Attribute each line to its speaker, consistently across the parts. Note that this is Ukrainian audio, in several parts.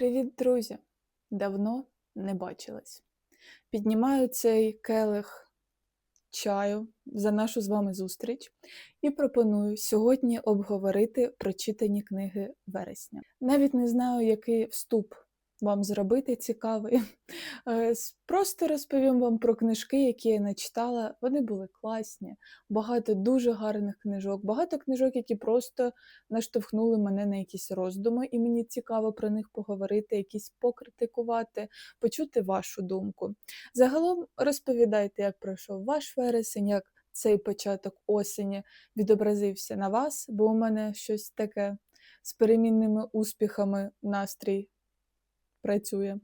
Speaker 1: Привіт, друзі! Давно не бачились. Піднімаю цей келих чаю за нашу з вами зустріч і пропоную сьогодні обговорити прочитані книги вересня. Навіть не знаю, який вступ вам зробити цікавий. Е, Просто розповім вам про книжки, які я начитала. Вони були класні, багато дуже гарних книжок, багато книжок, які просто наштовхнули мене на якісь роздуми, і мені цікаво про них поговорити, якісь покритикувати, почути вашу думку. Загалом розповідайте, як пройшов ваш вересень, як цей початок осені відобразився на вас, бо у мене щось таке з перемінними успіхами настрій працює.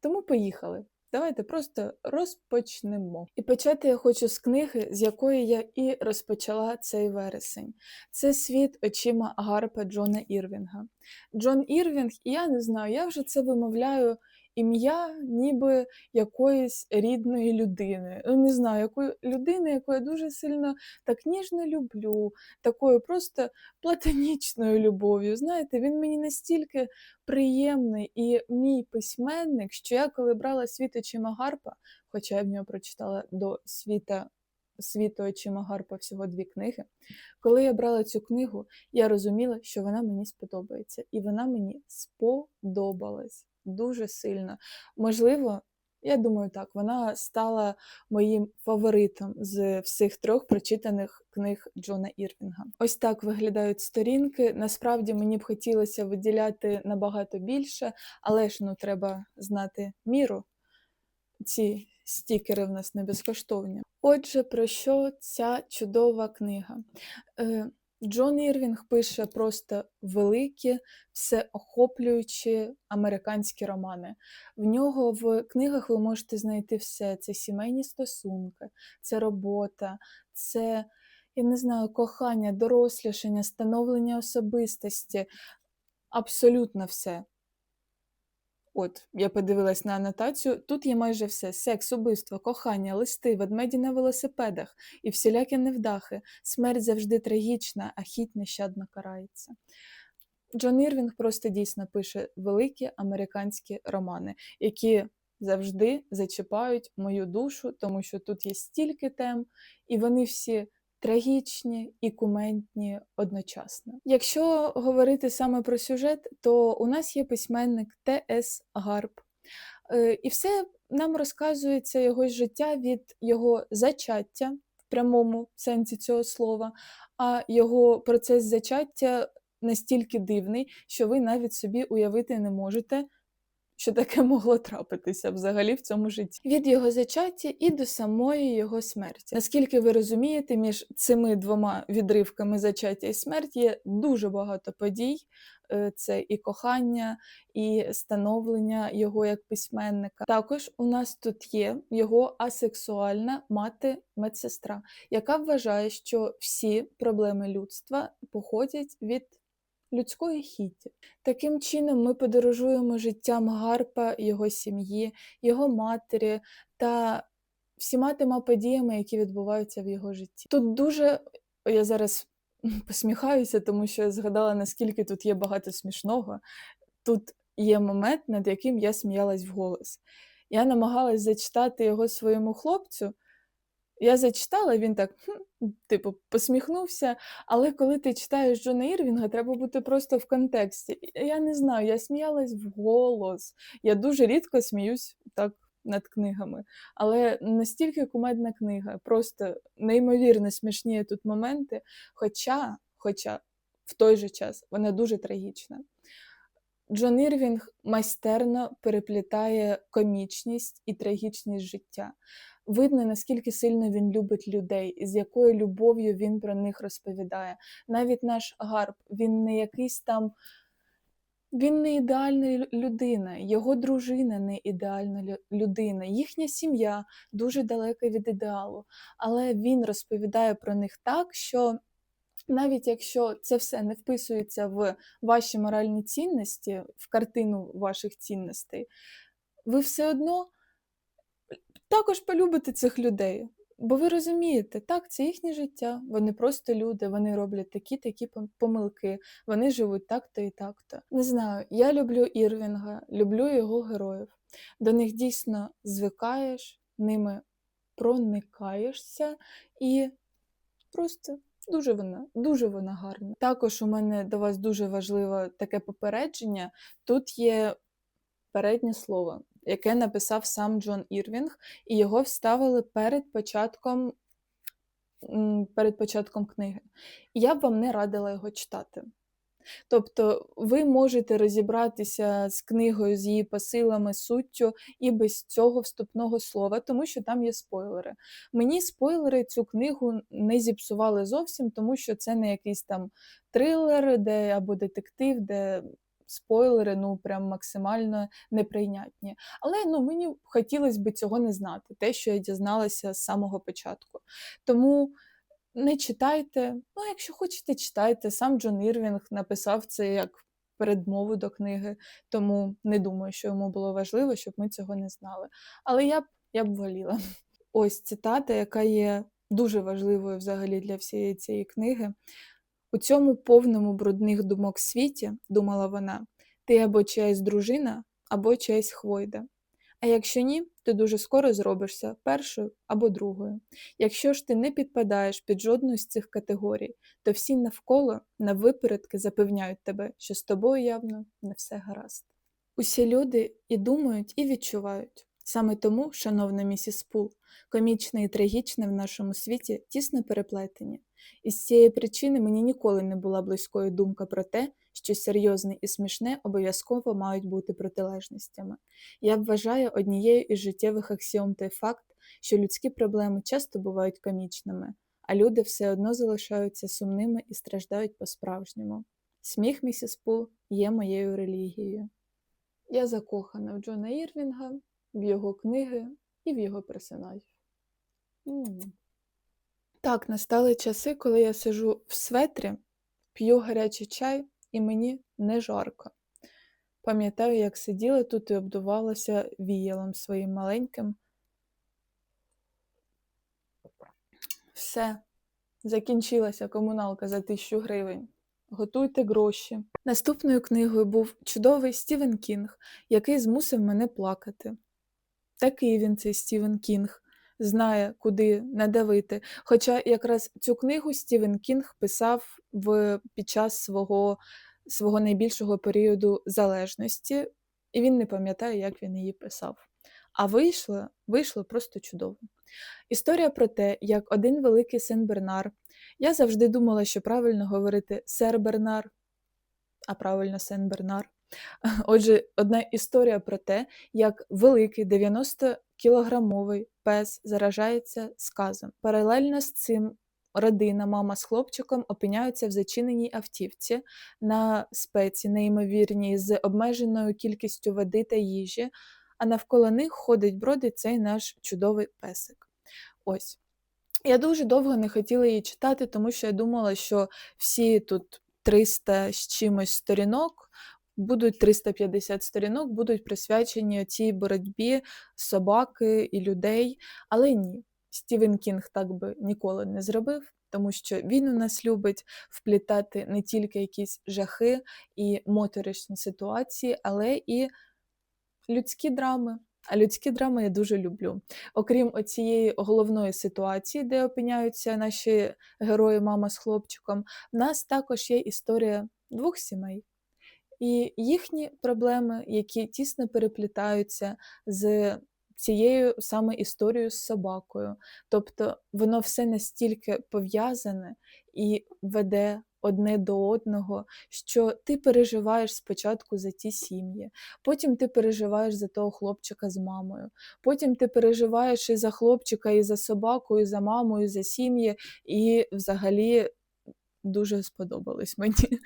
Speaker 1: Тому поїхали. Давайте просто розпочнемо. І почати я хочу з книги, з якої я і розпочала цей вересень. Це світ очима Гарпа Джона Ірвінга. Джон Ірвінг, я не знаю, я вже це вимовляю ім'я ніби якоїсь рідної людини. Ну, не знаю, якої людини, яку я дуже сильно так ніжно люблю, такою просто платонічною любов'ю. Знаєте, він мені настільки приємний і мій письменник, що я коли брала світ очима Гарпа, хоча я в нього прочитала до світа. Світу очима Гарпа всього дві книги. Коли я брала цю книгу, я розуміла, що вона мені сподобається. І вона мені сподобалась дуже сильно. Можливо, я думаю, так, вона стала моїм фаворитом з всіх трьох прочитаних книг Джона Ірвінга. Ось так виглядають сторінки. Насправді мені б хотілося виділяти набагато більше, але ж ну треба знати міру. Ці стікери в нас не безкоштовні. Отже, про що ця чудова книга? Е, Джон Ірвінг пише просто великі, всеохоплюючі американські романи. В нього в книгах ви можете знайти все: це сімейні стосунки, це робота, це, я не знаю, кохання, дорослішання, становлення особистості. Абсолютно все. От, я подивилась на анотацію. Тут є майже все: секс, убивство, кохання, листи, ведмеді на велосипедах і всілякі невдахи. Смерть завжди трагічна, а хіть нещадно карається. Джон Ірвінг просто дійсно пише великі американські романи, які завжди зачіпають мою душу, тому що тут є стільки тем, і вони всі трагічні і кументні одночасно. Якщо говорити саме про сюжет, то у нас є письменник Т.С. Гарп. Е, І все нам розказується його життя від його зачаття в прямому сенсі цього слова, а його процес зачаття настільки дивний, що ви навіть собі уявити не можете, що таке могло трапитися взагалі в цьому житті. Від його зачаття і до самої його смерті. Наскільки ви розумієте, між цими двома відривками зачаття і смерті є дуже багато подій. Е, Це і кохання, і становлення його як письменника. Також у нас тут є його асексуальна мати-медсестра, яка вважає, що всі проблеми людства походять від людської хіті. Таким чином, ми подорожуємо життям Гарпа, його сім'ї, його матері та всіма тими подіями, які відбуваються в його житті. Тут дуже я зараз посміхаюся, тому що я згадала, наскільки тут є багато смішного. Тут є момент, над яким я сміялась вголос. Я намагалась зачитати його своєму хлопцю. Я зачитала, він так, хм, типу, посміхнувся. Але коли ти читаєш Джона Ірвінга, треба бути просто в контексті. Я не знаю, я сміялась вголос. Я дуже рідко сміюсь так над книгами. Але настільки кумедна книга, просто неймовірно смішні тут моменти. Хоча, хоча в той же час вона дуже трагічна. Джон Ірвінг майстерно переплітає комічність і трагічність життя. Видно, наскільки сильно він любить людей, з якою любов'ю він про них розповідає. Навіть наш Гарп, він не якийсь там. Він не ідеальна людина, його дружина не ідеальна людина, їхня сім'я дуже далека від ідеалу. Але він розповідає про них так, що навіть якщо це все не вписується в ваші моральні цінності, в картину ваших цінностей, ви все одно також полюбите цих людей. Бо ви розумієте, так, це їхнє життя, вони просто люди, вони роблять такі-такі помилки, вони живуть так-то і так-то. Не знаю, я люблю Ірвінга, люблю його героїв. До них дійсно звикаєш, ними проникаєшся і просто дуже вона, дуже вона гарна. Також у мене до вас дуже важливе таке попередження. Тут є переднє слово, яке написав сам Джон Ірвінг, і його вставили перед початком, перед початком книги. І я б вам не радила його читати. Тобто ви можете розібратися з книгою, з її посилами, суттю і без цього вступного слова, тому що там є спойлери. Мені спойлери цю книгу не зіпсували зовсім, тому що це не якийсь там трилер, де або детектив, де спойлери ну прям максимально неприйнятні. Але ну мені хотілося б цього не знати, те, що я дізналася з самого початку. Тому не читайте. Ну, якщо хочете, читайте. Сам Джон Ірвінг написав це як передмову до книги, тому не думаю, що йому було важливо, щоб ми цього не знали. Але я б я б воліла. Ось цитата, яка є дуже важливою взагалі для всієї цієї книги. У цьому повному брудних думок світі, думала вона, ти або чиясь дружина, або чиясь хвойда. А якщо ні, ти дуже скоро зробишся першою або другою. Якщо ж ти не підпадаєш під жодну з цих категорій, то всі навколо на випередки запевняють тебе, що з тобою явно не все гаразд. Усі люди і думають, і відчувають. Саме тому, шановна місіс Пул, комічне і трагічне в нашому світі тісно переплетені. І з цієї причини мені ніколи не була близькою думка про те, що серйозне і смішне обов'язково мають бути протилежностями. Я вважаю однією із життєвих аксіом той факт, що людські проблеми часто бувають комічними, а люди все одно залишаються сумними і страждають по-справжньому. Сміх місіс Пул є моєю релігією. Я закохана в Джона Ірвінга, в його книги і в його персонажів. Так, настали часи, коли я сижу в светрі, п'ю гарячий чай, і мені не жарко. Пам'ятаю, як сиділа тут і обдувалася віялом своїм маленьким. Все, закінчилася комуналка за тисячу гривень. Готуйте гроші. Наступною книгою був чудовий Стівен Кінг, який змусив мене плакати. Такий він цей Стівен Кінг, знає, куди надавити. Хоча якраз цю книгу Стівен Кінг писав в, під час свого, свого найбільшого періоду залежності, і він не пам'ятає, як він її писав. А вийшло, вийшло просто чудово. Історія про те, як один великий син Бернар. Я завжди думала, що правильно говорити сер Бернар, а правильно сен Бернар. Отже, одна історія про те, як великий 90-кілограмовий пес заражається сказом. Паралельно з цим родина, мама з хлопчиком опиняються в зачиненій автівці на спеці, неймовірній, з обмеженою кількістю води та їжі, а навколо них ходить бродить цей наш чудовий песик. Ось. Я дуже довго не хотіла її читати, тому що я думала, що всі тут 300 з чимось сторінок будуть 350 сторінок, будуть присвячені цій боротьбі собаки і людей. Але ні, Стівен Кінг так би ніколи не зробив, тому що він у нас любить вплітати не тільки якісь жахи і моторошні ситуації, але і людські драми. А людські драми я дуже люблю. Окрім оцієї головної ситуації, де опиняються наші герої, мама з хлопчиком, в нас також є історія двох сімей. І їхні проблеми, які тісно переплітаються з цією саме історією з собакою. Тобто воно все настільки пов'язане і веде одне до одного, що ти переживаєш спочатку за ті сім'ї, потім ти переживаєш за того хлопчика з мамою, потім ти переживаєш і за хлопчика, і за собаку, і за маму, і за сім'ї, і взагалі дуже сподобалось мені.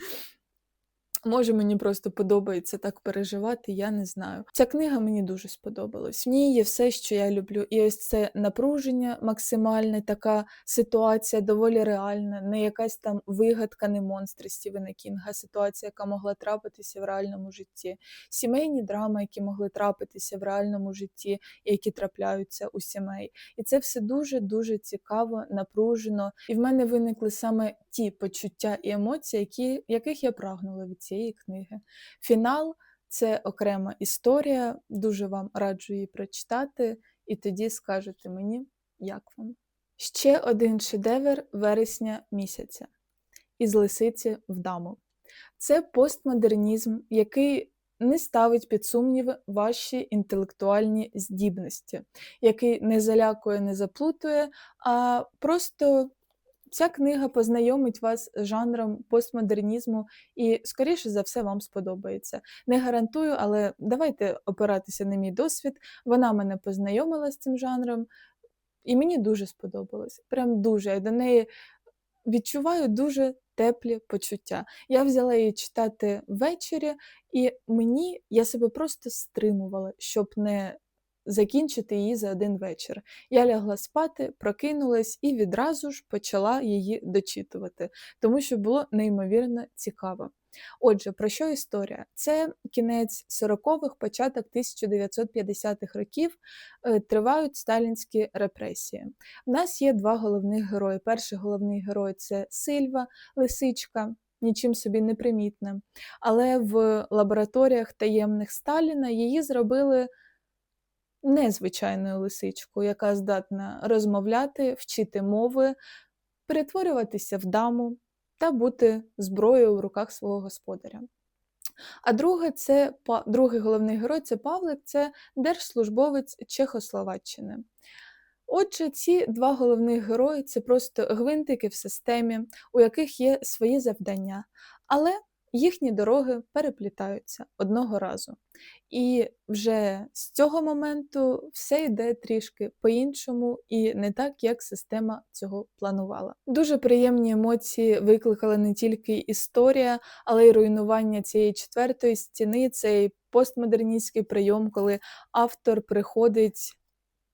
Speaker 1: Може, мені просто подобається так переживати, я не знаю. Ця книга мені дуже сподобалась. В ній є все, що я люблю. І ось це напруження максимальне, така ситуація доволі реальна, не якась там вигадка, не монстри Стівена Кінга, ситуація, яка могла трапитися в реальному житті, сімейні драми, які могли трапитися в реальному житті, які трапляються у сімей. І це все дуже дуже цікаво, напружено. І в мене виникли саме ті почуття і емоції, які, яких я прагнула від цієї книги. Фінал це окрема історія, дуже вам раджу її прочитати, і тоді скажете мені, як вам. Ще один шедевр вересня місяця із лисиці в даму. Це постмодернізм, який не ставить під сумніви ваші інтелектуальні здібності, який не залякує, не заплутує, а просто Ця книга познайомить вас з жанром постмодернізму і, скоріше за все, вам сподобається. Не гарантую, але давайте опиратися на мій досвід. Вона мене познайомила з цим жанром, і мені дуже сподобалось. Прям дуже. Я до неї відчуваю дуже теплі почуття. Я взяла її читати ввечері, і мені я себе просто стримувала, щоб не закінчити її за один вечір. Я лягла спати, прокинулась і відразу ж почала її дочитувати, тому що було неймовірно цікаво. Отже, про що історія? Це кінець 40-х, початок 1950-х років е, тривають сталінські репресії. У нас є два головних герої. Перший головний герой це Сильва, лисичка. Нічим собі не примітна. Але в лабораторіях таємних Сталіна її зробили незвичайною лисичкою, яка здатна розмовляти, вчити мови, перетворюватися в даму та бути зброєю в руках свого господаря. А друге, це другий головний герой це Павлик, це держслужбовець Чехословаччини. Отже, ці два головних герої це просто гвинтики в системі, у яких є свої завдання, але їхні дороги переплітаються одного разу. І вже з цього моменту все йде трішки по-іншому і не так, як система цього планувала. Дуже приємні емоції викликала не тільки історія, але й руйнування цієї четвертої стіни, цей постмодерністський прийом, коли автор приходить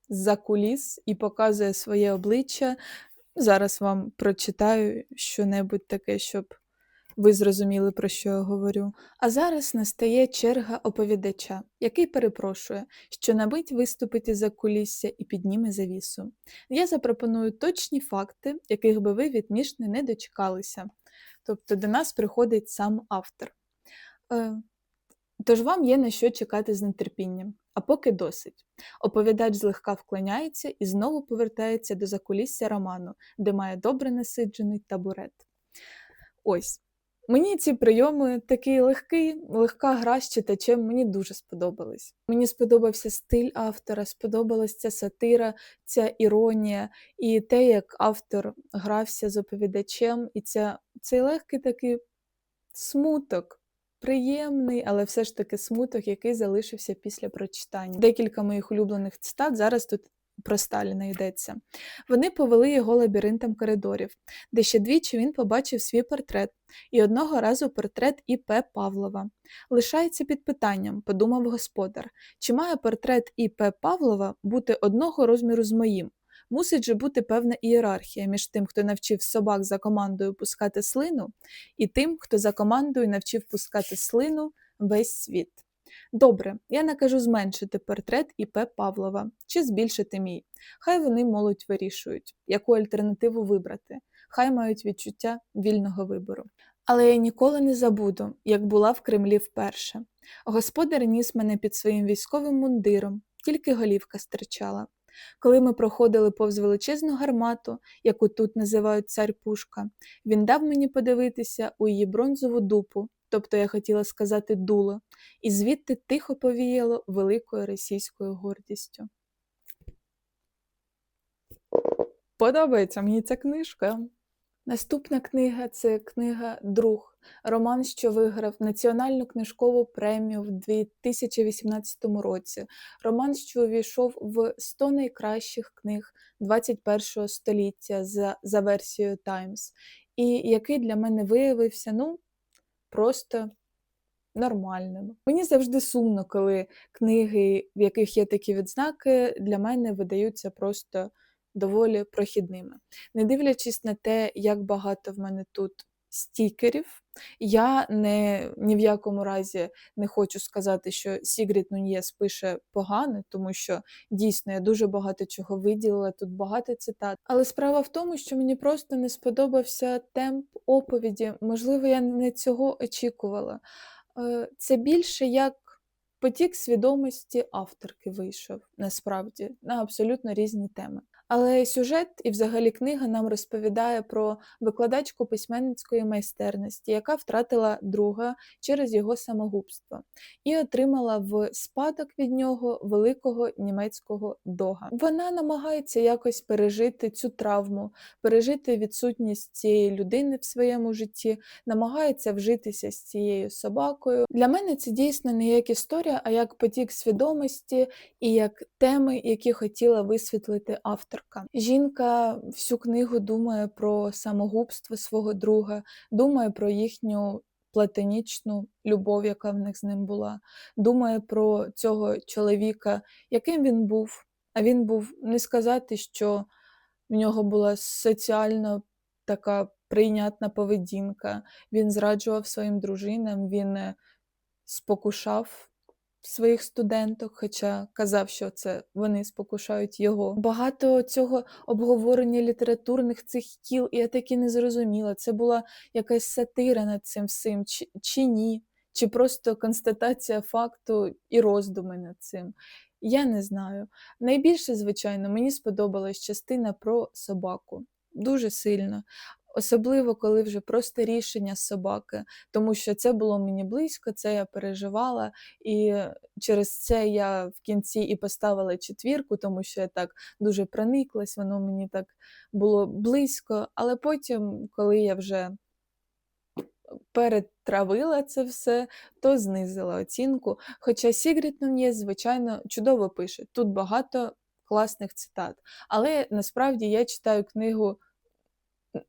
Speaker 1: за куліс і показує своє обличчя. Зараз вам прочитаю що-небудь таке, щоб ви зрозуміли, про що я говорю. А зараз настає черга оповідача, який перепрошує, що на мить виступить за кулісся і підніме завісу. Я запропоную точні факти, яких би ви від Мішни не дочекалися. Тобто до нас приходить сам автор. Е, Тож вам є на що чекати з нетерпінням, а поки досить. Оповідач злегка вклоняється і знову повертається до закулісся роману, де має добре насиджений табурет. Ось Мені ці прийоми такий легкий, легка гра з читачем, мені дуже сподобались. Мені сподобався стиль автора, сподобалася ця сатира, ця іронія, і те, як автор грався з оповідачем, і ця, цей легкий такий смуток, приємний, але все ж таки смуток, який залишився після прочитання. Декілька моїх улюблених цитат зараз тут про Сталіна йдеться. Вони повели його лабіринтом коридорів, де ще двічі він побачив свій портрет, і одного разу портрет І.П. Павлова. Лишається під питанням, подумав господар, чи має портрет І.П. Павлова бути одного розміру з моїм? Мусить же бути певна ієрархія між тим, хто навчив собак за командою пускати слину, і тим, хто за командою навчив пускати слину весь світ. Добре, я накажу зменшити портрет І.П. Павлова чи збільшити мій. Хай вони молодь вирішують, яку альтернативу вибрати, хай мають відчуття вільного вибору. Але я ніколи не забуду, як була в Кремлі вперше. Господар ніс мене під своїм військовим мундиром, тільки голівка стирчала. Коли ми проходили повз величезну гармату, яку тут називають цар Пушка, він дав мені подивитися у її бронзову дупу, тобто я хотіла сказати дуло, і звідти тихо повіяло великою російською гордістю. Подобається мені ця книжка. Наступна книга це книга Друг, роман, що виграв Національну книжкову премію в 2018 році. Роман, що увійшов в 100 найкращих книг 21 століття за, за версією Times, і який для мене виявився ну, просто нормальними. Мені завжди сумно, коли книги, в яких є такі відзнаки, для мене видаються просто доволі прохідними. Не дивлячись на те, як багато в мене тут стікерів, я не, ні в якому разі не хочу сказати, що Сігрід Нуньєс пише погано, тому що дійсно я дуже багато чого виділила, тут багато цитат. Але справа в тому, що мені просто не сподобався темп оповіді. Можливо, я не цього очікувала. Е, Це більше як потік свідомості авторки вийшов насправді на абсолютно різні теми. Але сюжет і взагалі книга нам розповідає про викладачку письменницької майстерності, яка втратила друга через його самогубство, і отримала в спадок від нього великого німецького дога. Вона намагається якось пережити цю травму, пережити відсутність цієї людини в своєму житті, намагається вжитися з цією собакою. Для мене це дійсно не як історія, а як потік свідомості і як теми, які хотіла висвітлити авторка. Жінка всю книгу думає про самогубство свого друга, думає про їхню платонічну любов, яка в них з ним була, думає про цього чоловіка, яким він був. А він був не сказати, що в нього була соціально така прийнятна поведінка. Він зраджував своїм дружинам, він е, спокушав своїх студенток, хоча казав, що це вони спокушають його. Багато цього обговорення літературних цих кіл, і я так і не зрозуміла, це була якась сатира над цим всім, чи, чи ні, чи просто констатація факту і роздуми над цим. Я не знаю. Найбільше, звичайно, мені сподобалась частина про собаку. Дуже сильно. Особливо, коли вже просто рішення собаки, тому що це було мені близько, це я переживала, і через це я в кінці і поставила четвірку, тому що я так дуже прониклась, воно мені так було близько. Але потім, коли я вже перетравила це все, то знизила оцінку. Хоча Сігрід Нуньєс, звичайно, чудово пише. Тут багато класних цитат. Але насправді я читаю книгу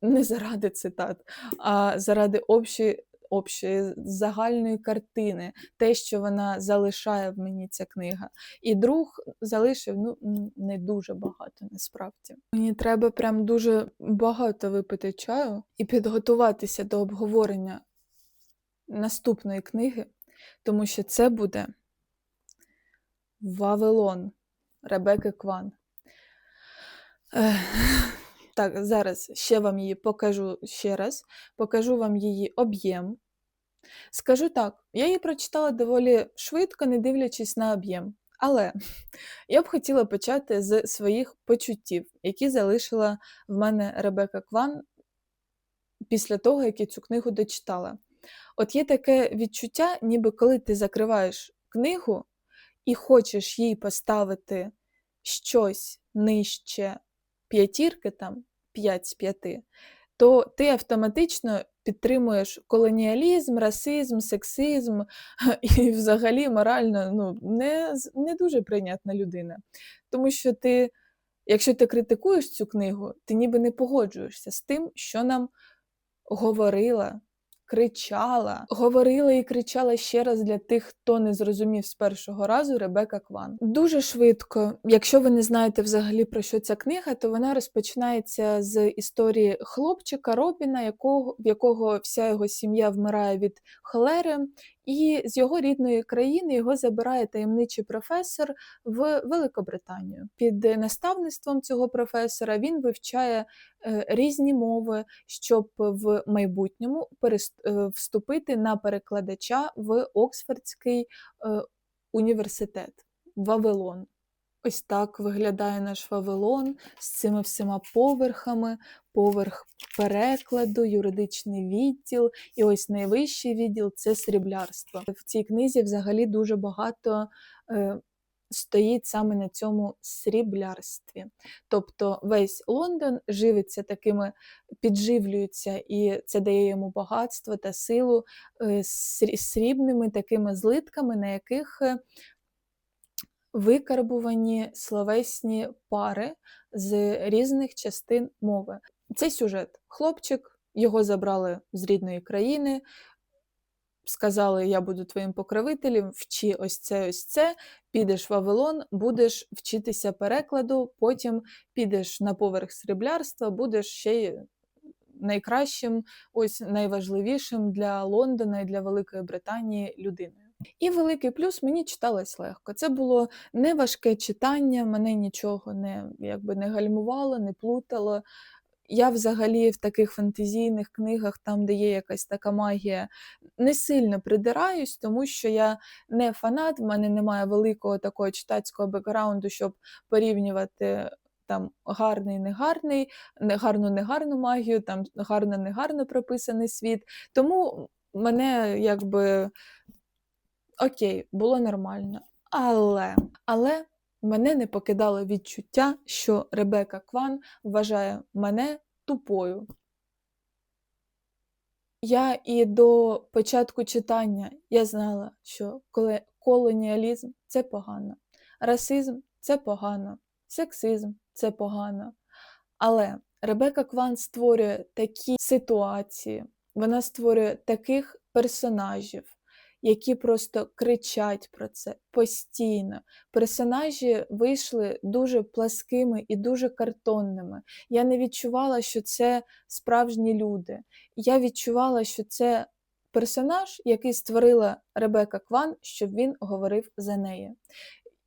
Speaker 1: не заради цитат, а заради общої, общої загальної картини, те, що вона залишає в мені ця книга. І друг залишив ну, не дуже багато насправді. Мені треба прям дуже багато випити чаю і підготуватися до обговорення наступної книги, тому що це буде Вавилон Ребеки Кван. Так, зараз ще вам її покажу ще раз, покажу вам її об'єм. Скажу так, я її прочитала доволі швидко, не дивлячись на об'єм. Але я б хотіла почати з своїх почуттів, які залишила в мене Ребека Кван після того, як я цю книгу дочитала. От є таке відчуття, ніби коли ти закриваєш книгу і хочеш їй поставити щось нижче п'ятірки, там 5 з 5, то ти автоматично підтримуєш колоніалізм, расизм, сексизм і взагалі морально ну, не, не дуже прийнятна людина. Тому що ти, якщо ти критикуєш цю книгу, ти ніби не погоджуєшся з тим, що нам говорила кричала, говорила і кричала ще раз для тих, хто не зрозумів з першого разу Ребека Кван. Дуже швидко, якщо ви не знаєте взагалі про що ця книга, то вона розпочинається з історії хлопчика Робіна, якого в якого вся його сім'я вмирає від холери, і з його рідної країни його забирає таємничий професор в Великобританію. Під наставництвом цього професора він вивчає е, різні мови, щоб в майбутньому е, вступити на перекладача в Оксфордський е, університет Вавилон. Ось так виглядає наш Вавилон з цими всіма поверхами, поверх перекладу, юридичний відділ, і ось найвищий відділ це сріблярство. В цій книзі взагалі дуже багато е, стоїть саме на цьому сріблярстві. Тобто весь Лондон живиться такими, підживлюється, і це дає йому багатство та силу е, срібними такими злитками, на яких е, викарбувані словесні пари з різних частин мови. Цей сюжет хлопчик, його забрали з рідної країни, сказали: Я буду твоїм покровителем, вчи ось це, ось це, підеш в Вавилон, будеш вчитися перекладу, потім підеш на поверх сріблярства, будеш ще й найкращим, ось найважливішим для Лондона і для Великої Британії людиною. І великий плюс мені читалось легко. Це було не важке читання, мене нічого не, якби, не гальмувало, не плутало. Я взагалі в таких фантазійних книгах, там, де є якась така магія, не сильно придираюсь, тому що я не фанат, в мене немає великого такого читацького бекграунду, щоб порівнювати там гарний, негарний, гарну, негарну магію, там гарно, негарно прописаний світ. Тому мене якби окей, було нормально. Але, але мене не покидало відчуття, що Ребека Кван вважає мене тупою. Я і до початку читання я знала, що колоніалізм це погано, расизм це погано, сексизм це погано. Але Ребека Кван створює такі ситуації, вона створює таких персонажів, які просто кричать про це постійно. Персонажі вийшли дуже пласкими і дуже картонними. Я не відчувала, що це справжні люди. Я відчувала, що це персонаж, який створила Ребека Кван, щоб він говорив за неї.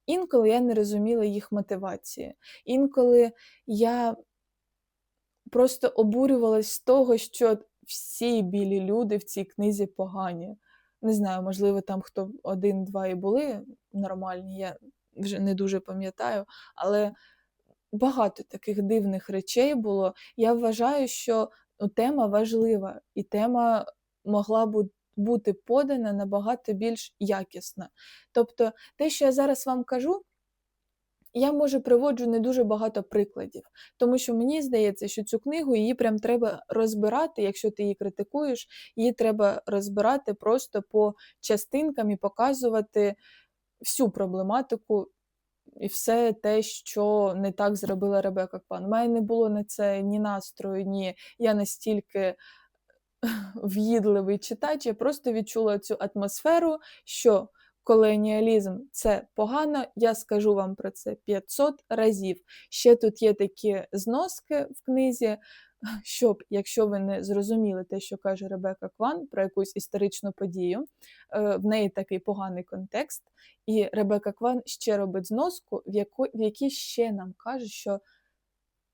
Speaker 1: Інколи я не розуміла їх мотивації. Інколи я просто обурювалась з того, що всі білі люди в цій книзі погані. Не знаю, можливо, там хто один-два і були нормальні, я вже не дуже пам'ятаю, але багато таких дивних речей було. Я вважаю, що ну, тема важлива, і тема могла бути подана набагато більш якісно. Тобто, те, що я зараз вам кажу, я може приводжу не дуже багато прикладів, тому що мені здається, що цю книгу її прям треба розбирати, якщо ти її критикуєш, її треба розбирати просто по частинкам і показувати всю проблематику і все те, що не так зробила Ребека Кван. У мене не було на це ні настрою, ні я настільки в'їдливий читач, я просто відчула цю атмосферу, що колоніалізм. Це погано, я скажу вам про це 500 разів. Ще тут є такі зноски в книзі, щоб, якщо ви не зрозуміли те, що каже Ребека Кван про якусь історичну подію, е, в неї такий поганий контекст, і Ребека Кван ще робить зноску, в, яку, в якій ще нам каже, що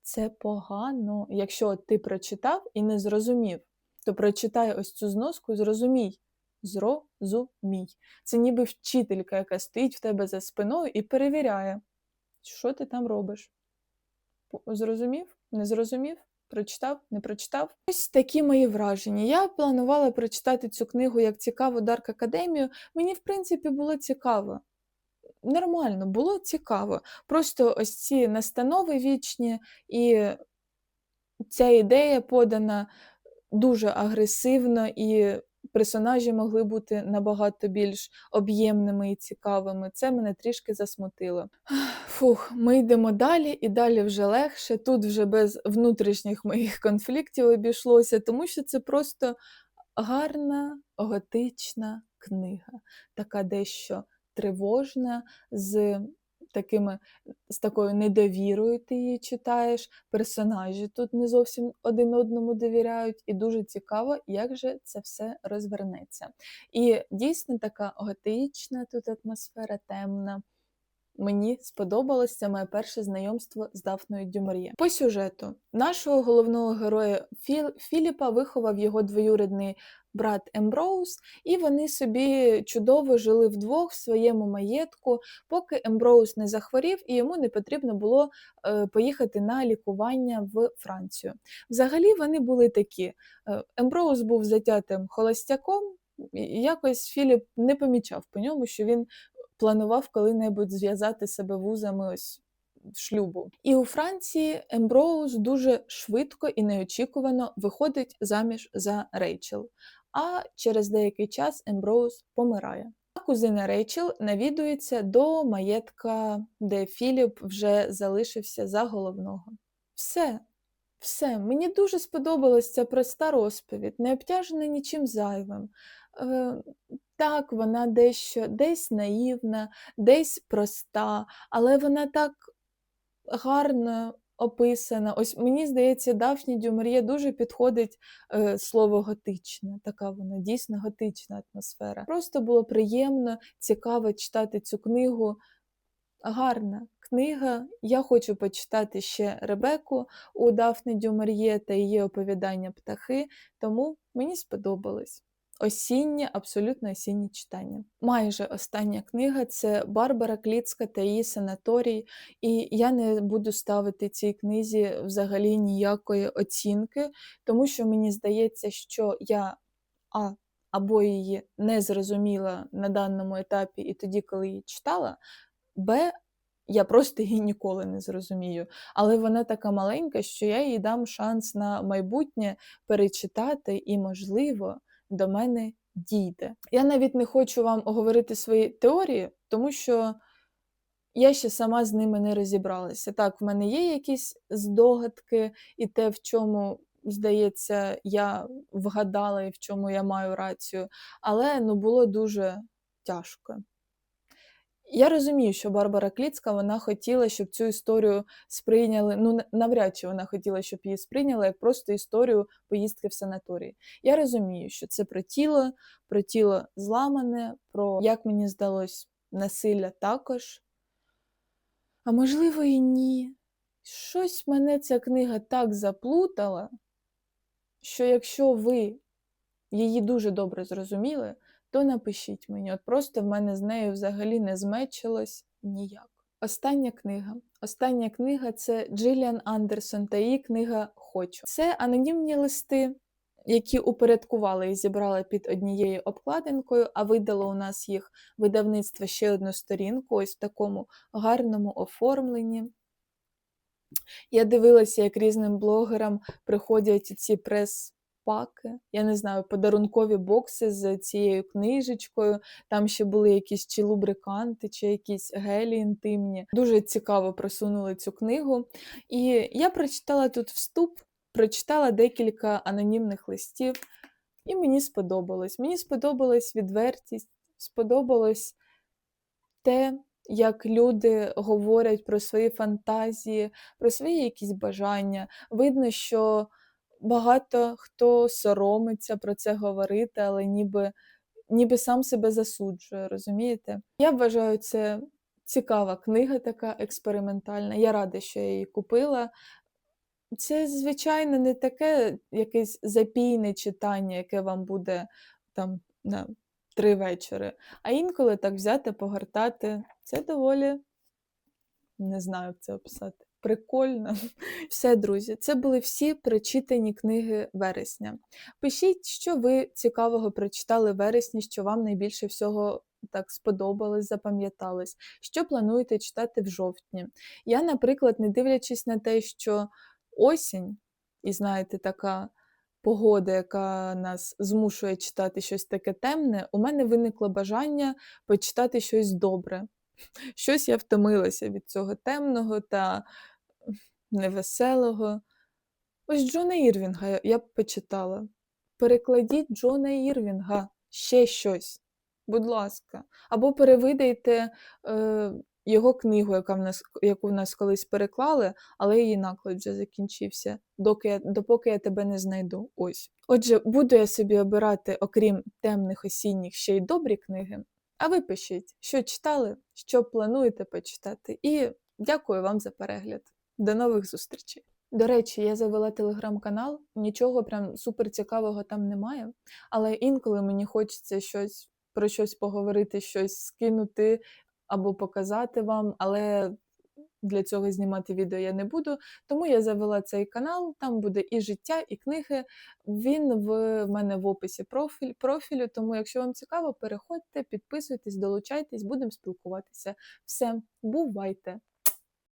Speaker 1: це погано, якщо ти прочитав і не зрозумів, то прочитай ось цю зноску і зрозумій, Зрозумій. Це ніби вчителька, яка стоїть в тебе за спиною і перевіряє, що ти там робиш. Зрозумів? Не зрозумів? Прочитав, не прочитав. Ось такі мої враження. Я планувала прочитати цю книгу як цікаву Дарк Академію. Мені, в принципі, було цікаво. Нормально, було цікаво. Просто ось ці настанови вічні, і ця ідея подана дуже агресивно і персонажі могли бути набагато більш об'ємними і цікавими. Це мене трішки засмутило. Фух, ми йдемо далі, і далі вже легше. Тут вже без внутрішніх моїх конфліктів обійшлося, тому що це просто гарна готична книга, така дещо тривожна. з такими, з такою недовірою ти її читаєш, персонажі тут не зовсім один одному довіряють, і дуже цікаво, як же це все розвернеться. І дійсно така готична тут атмосфера темна. Мені сподобалось це моє перше знайомство з Дафною Дюмар'є. По сюжету нашого головного героя Філ... Філіпа виховав його двоюрідний брат Емброуз, і вони собі чудово жили вдвох в своєму маєтку, поки Емброуз не захворів і йому не потрібно було е, поїхати на лікування в Францію. Взагалі вони були такі: е, Емброуз був затятим холостяком. і Якось Філіп не помічав по ньому, що він планував коли-небудь зв'язати себе вузами ось шлюбу. І у Франції Емброуз дуже швидко і неочікувано виходить заміж за Рейчел. А через деякий час Емброуз помирає. А кузина Рейчел навідується до маєтка, де Філіп вже залишився за головного. Все, все, мені дуже сподобалася ця проста розповідь, не обтяжена нічим зайвим. Е, так, вона дещо десь наївна, десь проста, але вона так гарно описана. Ось мені здається, Дафні Дюмар'є дуже підходить е, слово готична. Така вона дійсно готична атмосфера. Просто було приємно, цікаво читати цю книгу. Гарна книга. Я хочу почитати ще Ребеку у Дафни Дюмар'є та її оповідання птахи, тому мені сподобалось. Осіннє, абсолютно осіннє читання. Майже остання книга це Барбара Кліцька та її санаторій, і я не буду ставити цій книзі взагалі ніякої оцінки, тому що мені здається, що я а, або її не зрозуміла на даному етапі і тоді, коли її читала, Б. Я просто її ніколи не зрозумію. Але вона така маленька, що я їй дам шанс на майбутнє перечитати і, можливо, до мене дійде. Я навіть не хочу вам оговорити свої теорії, тому що я ще сама з ними не розібралася. Так, в мене є якісь здогадки, і те, в чому, здається, я вгадала і в чому я маю рацію, але ну, було дуже тяжко. Я розумію, що Барбара Кліцька вона хотіла, щоб цю історію сприйняли. Ну, навряд чи вона хотіла, щоб її сприйняли як просто історію поїздки в санаторії. Я розумію, що це про тіло, про тіло зламане, про, як мені здалось, насилля також. А можливо, і ні. Щось мене ця книга так заплутала, що якщо ви її дуже добре зрозуміли, то напишіть мені. От просто в мене з нею взагалі не змечилось ніяк. Остання книга. Остання книга це Джиліан Андерсон та її книга Хочу. Це анонімні листи, які упорядкували і зібрали під однією обкладинкою, а видало у нас їх видавництво ще одну сторінку, ось в такому гарному оформленні. Я дивилася, як різним блогерам приходять ці прес паки, я не знаю, подарункові бокси з цією книжечкою. Там ще були якісь чи лубриканти, чи якісь гелі інтимні. Дуже цікаво просунули цю книгу. І я прочитала тут вступ, прочитала декілька анонімних листів, і мені сподобалось. Мені сподобалась відвертість, сподобалось те. Як люди говорять про свої фантазії, про свої якісь бажання. Видно, що багато хто соромиться про це говорити, але ніби ніби сам себе засуджує, розумієте? Я вважаю, це цікава книга, така експериментальна. Я рада, що я її купила. Це, звичайно, не таке якесь запійне читання, яке вам буде там на три вечори. А інколи так взяти, погортати. Це доволі не знаю, як це описати прикольно. Все, друзі, це були всі прочитані книги вересня. Пишіть, що ви цікавого прочитали вересні, що вам найбільше всього так сподобалось, запам'яталось, що плануєте читати в жовтні. Я, наприклад, не дивлячись на те, що осінь, і знаєте, така. Погода, яка нас змушує читати щось таке темне, у мене виникло бажання почитати щось добре. Щось я втомилася від цього темного та невеселого. Ось Джона Ірвінга я б почитала. Перекладіть Джона Ірвінга ще щось, будь ласка. Або перевидайте е, його книгу, яка в нас, яку в нас колись переклали, але її наклад вже закінчився, доки я, допоки я тебе не знайду. Ось. Отже, буду я собі обирати, окрім темних осінніх, ще й добрі книги. А ви пишіть, що читали, що плануєте почитати. І дякую вам за перегляд. До нових зустрічей! До речі, я завела телеграм-канал, нічого прям супер цікавого там немає, але інколи мені хочеться щось про щось поговорити, щось скинути або показати вам, але для цього знімати відео я не буду. Тому я завела цей канал, там буде і життя, і книги. Він в мене в описі профіль, профілю. Тому, якщо вам цікаво, переходьте, підписуйтесь, долучайтесь, будемо спілкуватися. Все, бувайте!